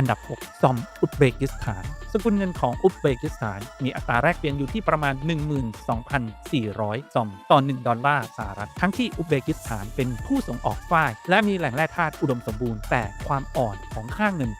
อันดับ 6 ซอม อุซเบกิสถาน สกุลเงินของอุซเบกิสถาน มีอัตราแลกเปลี่ยนอยู่ที่ประมาณ 12,400 ซอม ต่อ 1 ดอลลาร์สหรัฐ ทั้งที่อุซเบกิสถานเป็นผู้ส่งออกฝ้าย และมีแหล่งแร่ธาตุอุดมสมบูรณ์ แต่ความอ่อนของค่าเงิน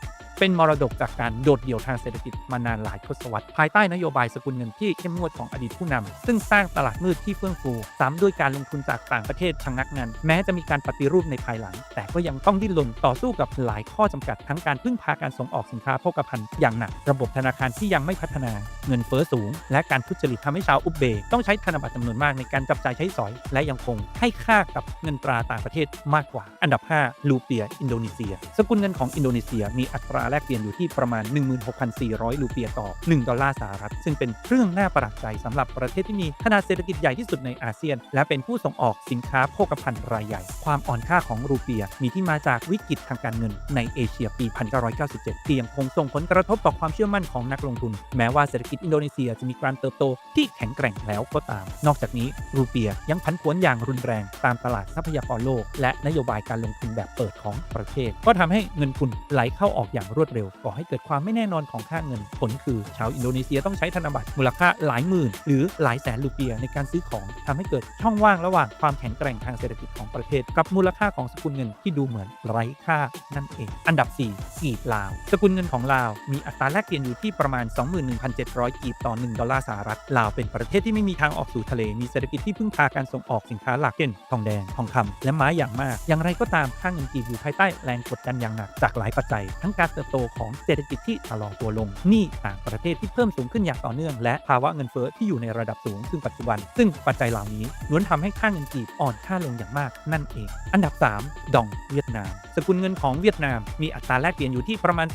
เป็นมรดกจากการโดดเดี่ยวทางเศรษฐกิจมานานหลายทศวรรษภายใต้นโยบายสกุลเงินที่เข้มงวดของอดีตผู้นำซึ่งสร้างตลาดมืดที่เฟื่องฟูซ้ำด้วยการลงทุนจากต่างประเทศชะงักงันแม้จะมีการปฏิรูปในภายหลัง แต่ก็ยังต้องดิ้นรนต่อสู้กับหลายข้อจำกัดทั้งการพึ่งพาการส่งออกสินค้าโภคภัณฑ์อย่างหนัก ระบบธนาคารที่ยังไม่พัฒนา เงินเฟ้อสูง และการทุจริตทำให้ชาวอุซเบย์ต้องใช้ธนบัตรจำนวนมากในการจับจ่ายใช้สอย และยังคงให้ค่ากับเงินตราต่างประเทศมากกว่า อันดับ 5 ลูเปีย อินโดนีเซีย สกุลเงินของอินโดนีเซียมีอัตราแลกเปลี่ยนอยู่ที่ประมาณ 16,400ลูเปียต่อ 1 ดอลลาร์สหรัฐ ซึ่งเป็นเรื่องน่าประหลาดใจสำหรับประเทศที่มีขนาดเศรษฐกิจใหญ่ที่สุดในอาเซียน และเป็นผู้ส่งออกสินค้าโภคภัณฑ์รายใหญ่ ความอ่อนค่าของรูเปียมีที่มาจากวิกฤตทางการเงินในเอเชียปี 1997 ที่ยังคงส่งผลกระทบต่อความเชื่อมั่นของนักลงทุน แม้ว่าเศรษฐกิจอินโดนีเซียจะมีการเติบโตที่แข็งแกร่งแล้วก็ตาม นอกจากนี้รูเปียยังผันผวนอย่างรุนแรงตามตลาดทรัพยากรโลก และนโยบายการลงทุนแบบเปิดของประเทศ ก็ทำให้เงินทุนไหลเข้าออกอย่างรวดเร็วก่อให้เกิดความไม่แน่นอนของค่าเงิน ผลคือชาวอินโดนีเซียต้องใช้ธนบัตรมูลค่าหลายหมื่น หรือหลายแสนรูเปียในการซื้อของทำให้เกิดช่องว่างระหว่างความแข็งแกร่งทางเศรษฐกิจของประเทศ กับมูลค่าของสกุลเงินที่ดูเหมือนไร้ค่านั่นเอง อันดับ4กีบลาว สกุลเงินของลาวมีอัตราแลกเปลี่ยนอยู่ที่ประมาณ 21,700 กีบต่อ 1 ดอลลาร์สหรัฐลาวเป็นประเทศที่ไม่มีทางออกสู่ทะเลมีเศรษฐกิจที่พึ่งพาการส่งออกสินค้าหลักเช่นทองแดงทองคำและไม้อย่างมาก อย่างไรก็ตามค่าเงินกีบอยู่ภายใต้แรงกดดันอย่างหนักจากหลายปัจจัยทั้งการเติบโตของเศรษฐกิจที่ชะลอตัวลงหนี้ต่างประเทศที่เพิ่มสูงขึ้นอย่างต่อเนื่อง และภาวะเงินเฟ้อที่อยู่ในระดับสูงซึ่งปัจจุบัน ซึ่งปัจจัยเหล่านี้ล้วนทำให้ค่าเงินกีบอ่อนค่าลงอย่างมากนั่นเอง อันดับ 3 ดองเวียดนาม สกุลเงินของเวียดนาม มีอัตราแลกเปลี่ยนอยู่ที่ประมาณ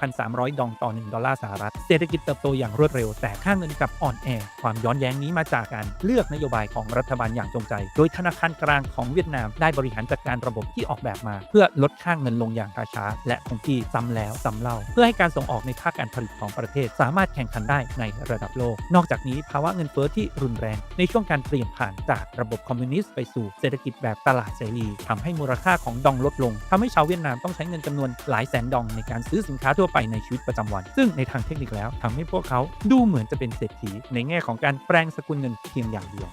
26,300 ดองต่อ 1 ดอลลาร์สหรัฐ เศรษฐกิจเติบโตอย่างรวดเร็ว แต่ค่าเงินกลับอ่อนแอ ความย้อนแย้งนี้มาจากการเลือกนโยบายของรัฐบาลอย่างจงใจ โดยธนาคารกลางของเวียดนามได้บริหารจัดการระบบที่ออกแบบมา เพื่อลดค่าเงินลงอย่างช้าๆและคงที่ซ้ำแล้วซ้ำเล่า เพื่อให้การส่งออกในภาคการผลิตของประเทศ สามารถแข่งขันได้ในระดับโลก นอกจากนี้ภาวะเงินเฟ้อที่รุนแรง ในช่วงการเปลี่ยนผ่านจากระบบคอมมิวนิสต์ไปสู่เศรษฐกิจแบบตลาดเสรีทำให้มูลค่าของดองลดลงทำให้ชาวเวียดนามต้องใช้เงินจำนวนหลายแสนดองในการซื้อสินค้าทั่วไปในชีวิตประจำวัน ซึ่งในทางเทคนิคแล้วทำให้พวกเขาดูเหมือนจะเป็นเศรษฐีในแง่ของการแปลงสกุลเงินเพียงอย่างเดียว